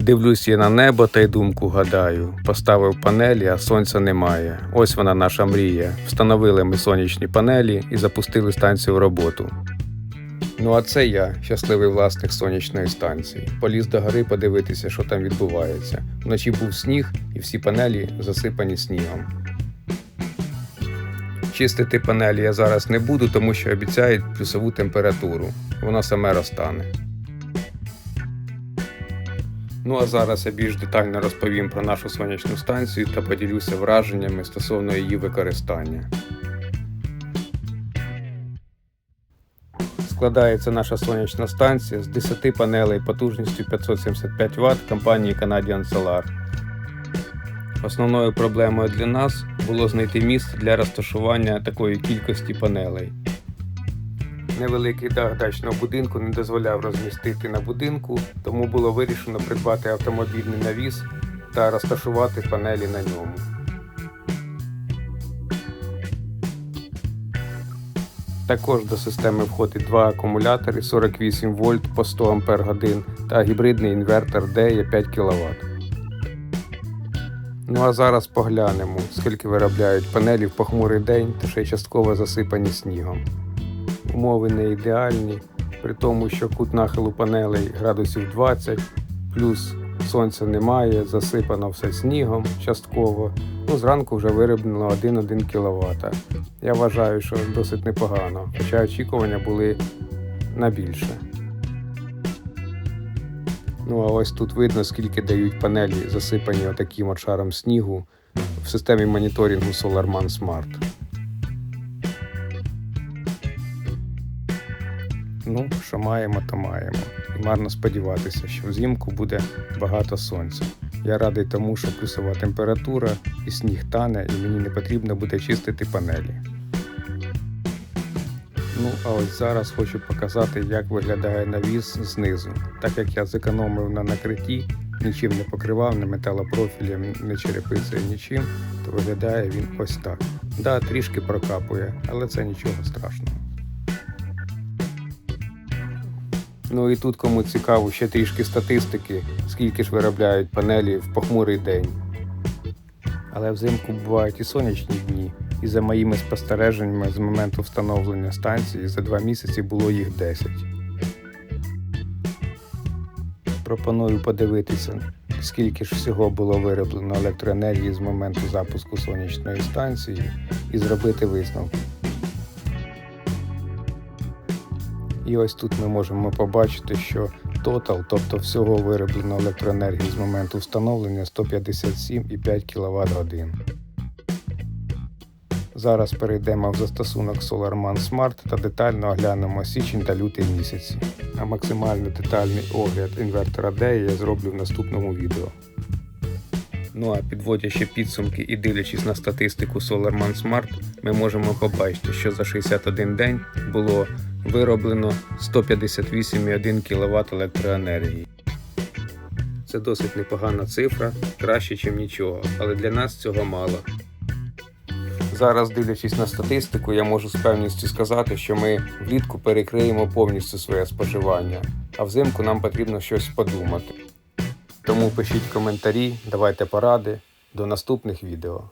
Дивлюсь я на небо та й думку гадаю. Поставив панелі, а сонця немає. Ось вона наша мрія. Встановили ми сонячні панелі і запустили станцію в роботу. Ну а це я, щасливий власник сонячної станції. Поліз до гори подивитися, що там відбувається. Вночі був сніг, і всі панелі засипані снігом. Чистити панелі я зараз не буду, тому що обіцяють плюсову температуру. Вона саме розтане. Ну а зараз я більш детально розповім про нашу сонячну станцію та поділюся враженнями стосовно її використання. Складається наша сонячна станція з 10 панелей потужністю 575 Вт компанії Canadian Solar. Основною проблемою для нас було знайти місце для розташування такої кількості панелей. Невеликий дах дачного будинку не дозволяв розмістити на будинку, тому було вирішено придбати автомобільний навіс та розташувати панелі на ньому. Також до системи входить два акумулятори 48 вольт по 100 Ах та гібридний інвертор DE 5 кВт. Ну а зараз поглянемо, скільки виробляють панелі в похмурий день та ще частково засипані снігом. Умови не ідеальні, при тому, що кут нахилу панелей градусів 20, плюс сонця немає, засипано все снігом частково. Ну, зранку вже вироблено 1,1 кВт. Я вважаю, що досить непогано, хоча очікування були на більше. Ну а ось тут видно, скільки дають панелі, засипані отаким от шаром снігу в системі моніторингу SolarMan Smart. Ну, що маємо, то маємо. І марно сподіватися, що взимку буде багато сонця. Я радий тому, що плюсова температура і сніг тане, і мені не потрібно буде чистити панелі. Ну, а ось зараз хочу показати, як виглядає навіс знизу. Так як я зекономив на накритті, нічим не покривав, не металопрофілем, не черепицею, нічим, то виглядає він ось так. Да, трішки прокапує, але це нічого страшного. Ну і тут кому цікаво ще трішки статистики, скільки ж виробляють панелі в похмурий день. Але взимку бувають і сонячні дні, і за моїми спостереженнями з моменту встановлення станції за два місяці було їх 10. Пропоную подивитися, скільки ж всього було вироблено електроенергії з моменту запуску сонячної станції і зробити висновки. І ось тут ми можемо побачити, що тотал, тобто всього вироблено електроенергії з моменту встановлення 157,5 кВт годин. Зараз перейдемо в застосунок SolarMan Smart та детально оглянемо січень та лютий місяці. А максимально детальний огляд інвертора D я зроблю в наступному відео. Ну а підводячи підсумки і дивлячись на статистику SolarMan Smart, ми можемо побачити, що за 61 день було вироблено 158,1 кВт електроенергії. Це досить непогана цифра, краще, ніж нічого, але для нас цього мало. Зараз, дивлячись на статистику, я можу з певністю сказати, що ми влітку перекриємо повністю своє споживання, а взимку нам потрібно щось подумати. Тому пишіть коментарі, давайте поради. До наступних відео.